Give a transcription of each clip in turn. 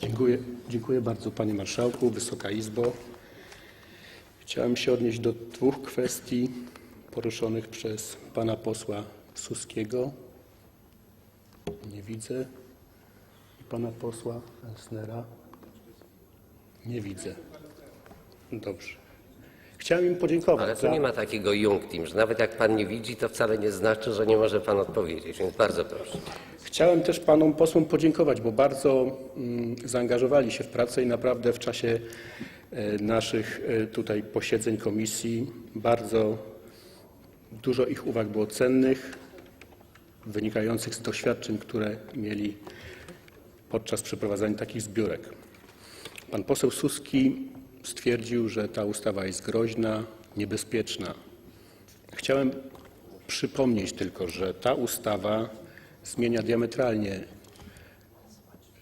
Dziękuję, dziękuję bardzo Panie Marszałku, Wysoka Izbo. Chciałem się odnieść do dwóch kwestii poruszonych przez Pana posła Suskiego. Nie widzę. I Pana posła Elsnera. Nie widzę. Dobrze. Chciałem im podziękować Ale tu za... nie ma takiego junctim, że nawet jak pan nie widzi, to wcale nie znaczy, że nie może pan odpowiedzieć, więc bardzo proszę. Chciałem też panom posłom podziękować, bo bardzo mm, zaangażowali się w pracę i naprawdę w czasie e, naszych e, tutaj posiedzeń komisji bardzo dużo ich uwag było cennych, wynikających z doświadczeń, które mieli podczas przeprowadzania takich zbiórek. Pan poseł Suski stwierdził, że ta ustawa jest groźna, niebezpieczna. Chciałem przypomnieć tylko, że ta ustawa zmienia diametralnie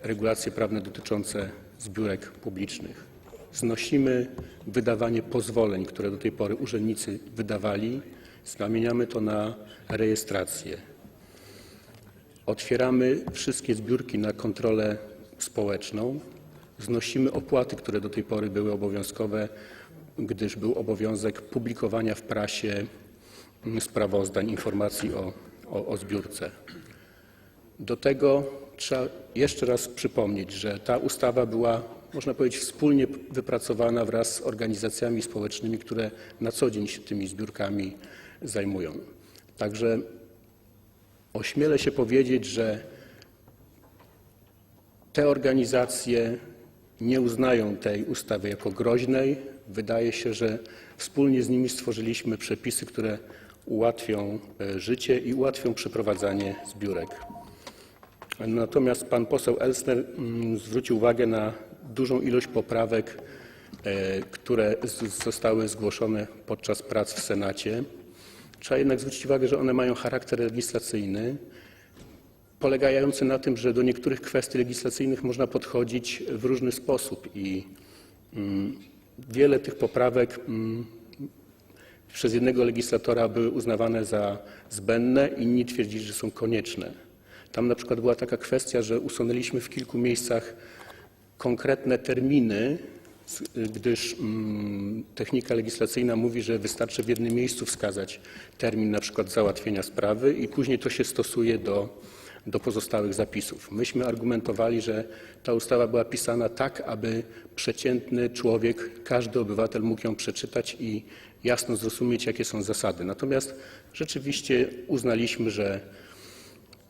regulacje prawne dotyczące zbiórek publicznych. Znosimy wydawanie pozwoleń, które do tej pory urzędnicy wydawali, zamieniamy to na rejestrację. Otwieramy wszystkie zbiórki na kontrolę społeczną. Znosimy opłaty, które do tej pory były obowiązkowe, gdyż był obowiązek publikowania w prasie sprawozdań, informacji o, o, o zbiórce. Do tego trzeba jeszcze raz przypomnieć, że ta ustawa była, można powiedzieć, wspólnie wypracowana wraz z organizacjami społecznymi, które na co dzień się tymi zbiórkami zajmują. Także ośmielę się powiedzieć, że te organizacje nie uznają tej ustawy jako groźnej. Wydaje się, że wspólnie z nimi stworzyliśmy przepisy, które ułatwią e, życie i ułatwią przeprowadzanie zbiórek. Natomiast pan poseł Elsner mm, zwrócił uwagę na dużą ilość poprawek, e, które zostały zgłoszone podczas prac w Senacie. Trzeba jednak zwrócić uwagę, że one mają charakter legislacyjny, polegający na tym, że do niektórych kwestii legislacyjnych można podchodzić w różny sposób i mm, wiele tych poprawek mm, przez jednego legislatora były uznawane za zbędne, inni twierdzili, że są konieczne. Tam na przykład była taka kwestia, że usunęliśmy w kilku miejscach konkretne terminy, gdyż mm, technika legislacyjna mówi, że wystarczy w jednym miejscu wskazać termin na przykład załatwienia sprawy i później to się stosuje do, do pozostałych zapisów. Myśmy argumentowali, że ta ustawa była pisana tak, aby przeciętny człowiek, każdy obywatel mógł ją przeczytać i jasno zrozumieć, jakie są zasady. Natomiast rzeczywiście uznaliśmy, że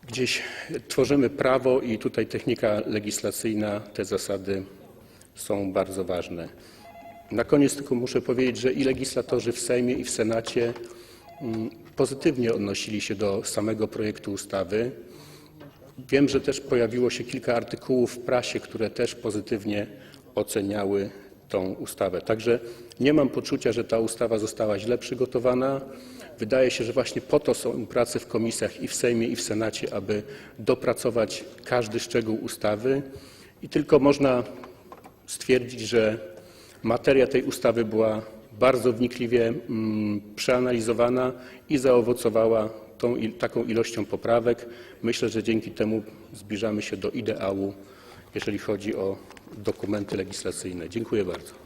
gdzieś tworzymy prawo i tutaj technika legislacyjna, te zasady są bardzo ważne. Na koniec tylko muszę powiedzieć, że i legislatorzy w Sejmie i w Senacie mm, pozytywnie odnosili się do samego projektu ustawy. Wiem, że też pojawiło się kilka artykułów w prasie, które też pozytywnie oceniały tą ustawę. Także nie mam poczucia, że ta ustawa została źle przygotowana. Wydaje się, że właśnie po to są prace w komisjach i w Sejmie, i w Senacie, aby dopracować każdy szczegół ustawy. I tylko można stwierdzić, że materia tej ustawy była bardzo wnikliwie mm, przeanalizowana i zaowocowała tą, taką ilością poprawek. Myślę, że dzięki temu zbliżamy się do ideału, jeżeli chodzi o dokumenty legislacyjne. Dziękuję bardzo.